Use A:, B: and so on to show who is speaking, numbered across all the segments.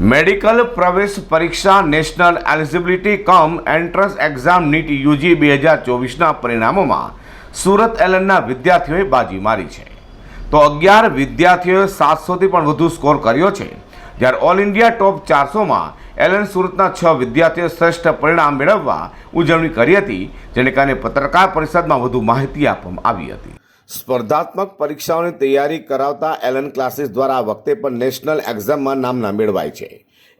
A: Medical પ્રવેશ પરીક્ષા national eligibility cum entrance exam NEET UG બે હજાર ચોવીસના પરિણામોમાં સુરત એલનના વિદ્યાર્થીઓએ બાજી મારી છે. તો અગિયાર વિદ્યાર્થીઓએ સાતસોથી પણ વધુ સ્કોર કર્યો છે. જ્યારે ઓલ ઇન્ડિયા ટોપ ચારસોમાં એલએન સુરતના છ વિદ્યાર્થીઓએ શ્રેષ્ઠ પરિણામ મેળવવા ઉજવણી કરી હતી, જેને કારણે પત્રકાર પરિષદમાં વધુ માહિતી આપવામાં આવી હતી. સ્પર્ધાત્મક પરીક્ષાઓની તૈયારી કરાવતા એલએન ક્લાસીસ દ્વારા આ વખતે પણ નેશનલ એક્ઝામમાં નામના મેળવાય છે.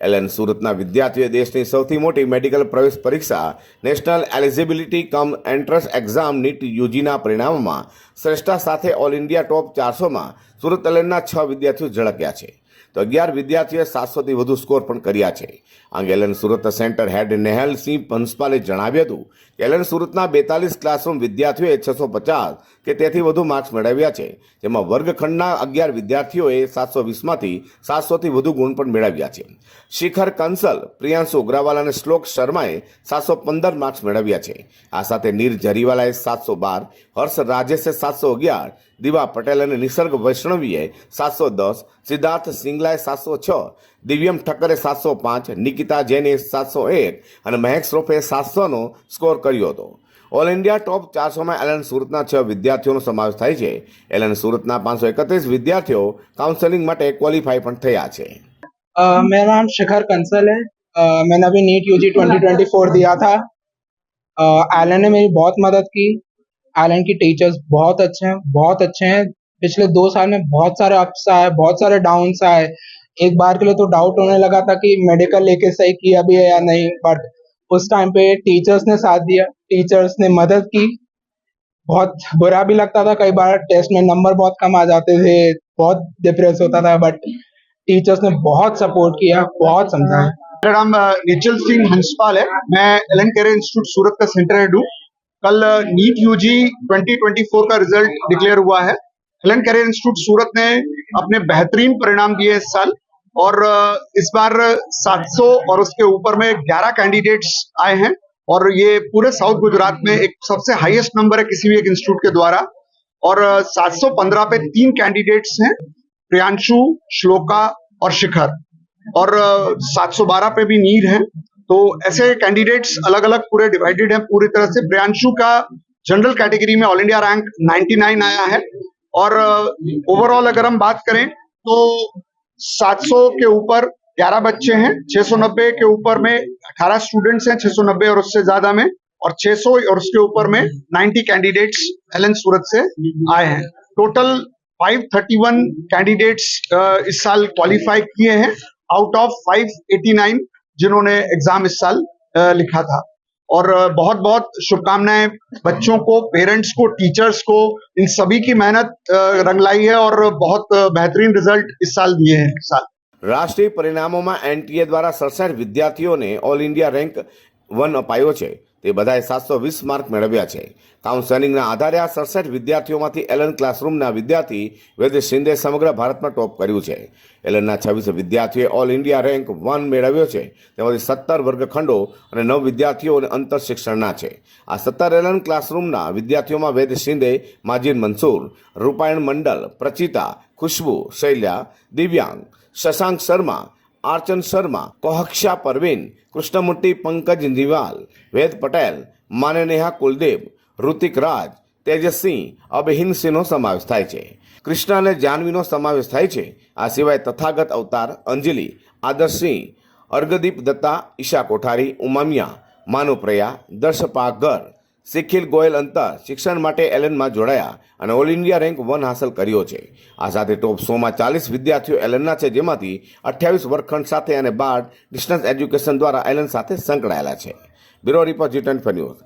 A: એલએન સુરતના વિદ્યાર્થીઓએ દેશની સૌથી મોટી મેડિકલ પ્રવેશ પરીક્ષા, national eligibility cum entrance exam NEET યુજીના પરિણામોમાં શ્રેષ્ઠતા સાથે ઓલ ઇન્ડિયા ટોપ ચારસોમાં સુરત એલએનના છ વિદ્યાર્થીઓ ઝળક્યા છે. તો અગિયાર વિદ્યાર્થીઓએ સાતસોથી વધુ સ્કોર પણ કર્યા છે. આ Allen Surat centre head Nehalsinh પંસપાલે જણાવ્યું હતું કે એલન સુરતના બેતાલીસ ક્લાસરૂમ વિદ્યાર્થીઓએ છસો પચાસ કે તેથી વધુ માર્ક્સ મેળવ્યા છે. જેમાં વર્ગખંડના અગિયાર વિદ્યાર્થીઓએ સાતસો વીસમાંથી સાતસોથી વધુ ગુણ પણ મેળવ્યા છે. શિખર કંસલ, પ્રિયાંશુ ઉગ્રાવાલ અને શ્લોક શર્માએ સાતસો પંદર માર્ક્સ મેળવ્યા છે. આ સાથે નીર જરીવાલાએ સાતસો બાર, હર્ષ રાજેશે સાતસો અગિયાર, દિવા પટેલ અને નિસર્ગ વૈષ્ણવીએ સાતસો દસ, સિદ્ધાર્થ સિંગલાએ સાતસો છ, દિવ્યમ ઠક્કરે સાતસો પાંચ, નિકિતા જૈને સાતસો એક અને મહેક શ્રોફે સાતસોનો સ્કોર કર્યો હતો. ઓલ ઇન્ડિયા ટોપ ચારસોમાં એલએન સુરતના છ વિદ્યાર્થીઓનો સમાવેશ થાય છે એલએન સુરતના પાંચસો એકત્રીસ વિદ્યાર્થીઓ કાઉન્સેલિંગ માટે ક્વોલિફાય પણ થયા છે
B: अ, मेरा नाम शिखर कंसल है अ, मैंने अभी नीट यूजी 2024 दिया था एलन ने मेरी बहुत मदद की एलन की टीचर्स बहुत अच्छे हैं बहुत अच्छे हैं पिछले दो साल में बहुत सारे अप्स आए बहुत सारे डाउन्स आए एक बार के लिए तो डाउट होने लगा था कि मेडिकल लेके सही किया भी है या नहीं बट उस टाइम पे टीचर्स ने साथ दिया टीचर्स ने मदद की। बहुत बुरा भी लगता था, कई बार टेस्ट में नंबर बहुत कम आ जाते थे, बहुत डिप्रेस होता था बट टीचर्स ने बहुत सपोर्ट किया, बहुत समझाया।
C: मेरा नाम निचल सिंह हंसपाल है। मैं Allen career institute Surat का सेंटर हेड हूँ। कल नीट यूजी 2024 का रिज़ल्ट डिक्लेयर हुआ है। Allen career institute Surat ने अपने बेहतरीन परिणाम दिए इस साल। और इस बार 700 और उसके ऊपर में 11 कैंडिडेट्स आए हैं और ये पूरे साउथ गुजरात में एक सबसे हाईएस्ट नंबर है किसी भी एक इंस्टीट्यूट के द्वारा। और अ, 715 पे तीन कैंडिडेट्स हैं प्रियांशु श्लोका और शिखर। और 712 पे भी नीर है। तो ऐसे कैंडिडेट्स अलग अलग पूरे डिवाइडेड हैं पूरी तरह से। प्रियांशु का जनरल कैटेगरी में ऑल इंडिया रैंक 99 आया है। और ओवरऑल अगर हम बात करें तो 700 के ऊपर 11 बच्चे हैं 690 के ऊपर में 18 स्टूडेंट्स हैं 690 और उससे ज़्यादा में, और 600 और उसके ऊपर में 90 कैंडिडेट्स एलएन सूरत से आए हैं। टोटल 531 कैंडिडेट्स इस साल क्वालिफाई किए हैं आउट ऑफ़ 589 जिन्होंने एग्ज़ाम इस साल लिखा था। और बहुत बहुत शुभकामनाएं बच्चों को पेरेंट्स को टीचर्स को इन सभी की मेहनत अ, रंग लाई है और बहुत अ, बेहतरीन रिजल्ट इस साल दिए हैं इस साल
A: રાષ્ટ્રીય પરિણામોમાં એનટીએ દ્વારા સડસઠ વિદ્યાર્થીઓને ઓલ ઇન્ડિયા રેન્ક વન અપાયો છે તે બધાએ સાતસો વીસ માર્ક મેળવ્યા છે. કાઉન્સેલિંગના આધારે આ સડસઠ વિદ્યાર્થીઓમાંથી એલન ક્લાસરૂમના વિદ્યાર્થી વેદ શિંદે સમગ્ર ભારતમાં ટોપ કર્યું છે. એલનના છવ્વીસ વિદ્યાર્થીઓએ ઓલ ઇન્ડિયા રેન્ક વન મેળવ્યો છે. તેમાંથી સત્તર વર્ગખંડો અને નવ વિદ્યાર્થીઓ અંતર શિક્ષણના છે. આ સત્તર એલન ક્લાસરૂમના વિદ્યાર્થીઓમાં વેદ શિંદે માજીદ મંસૂર રૂપાયણ મંડલ, પ્રચિતા, ખુશ્બુ, શૈલ્યા, દિવ્યાંગ, શશાંક શર્મા આર્ચન શર્મા, કોહક્ષા પરવીન, કૃષ્ણમૂર્તિ પંકજ નિવાલ, વેદ પટેલ માનનેહા કુલદેવ ઋતિક રાજ તેજસ્સિંહ અબહિનસિંહનો સમાવેશ થાય છે. કૃષ્ણ અને જાનવીનો સમાવેશ થાય છે. આ સિવાય તથાગત અવતાર અંજલિ આદર્શસિંહ અર્ગદીપ દત્તા, ઈશા કોઠારી, ઉમામિયા, માનુપ્રયા, દર્શપાગર શિખિલ ગોયલ અંતર શિક્ષણ માટે એલનમાં જોડાયા અને ઓલ ઇન્ડિયા રેન્ક વન હાંસલ કર્યો છે. આ સાથે ટોપ સોમાં ચાલીસ વિદ્યાર્થીઓ એલનના છે, જેમાંથી અઠ્યાવીસ વર્ગખંડ સાથે અને બાર ડિસ્ટન્સ એજ્યુકેશન દ્વારા એલન સાથે સંકળાયેલા છે. Bureau report G twenty news.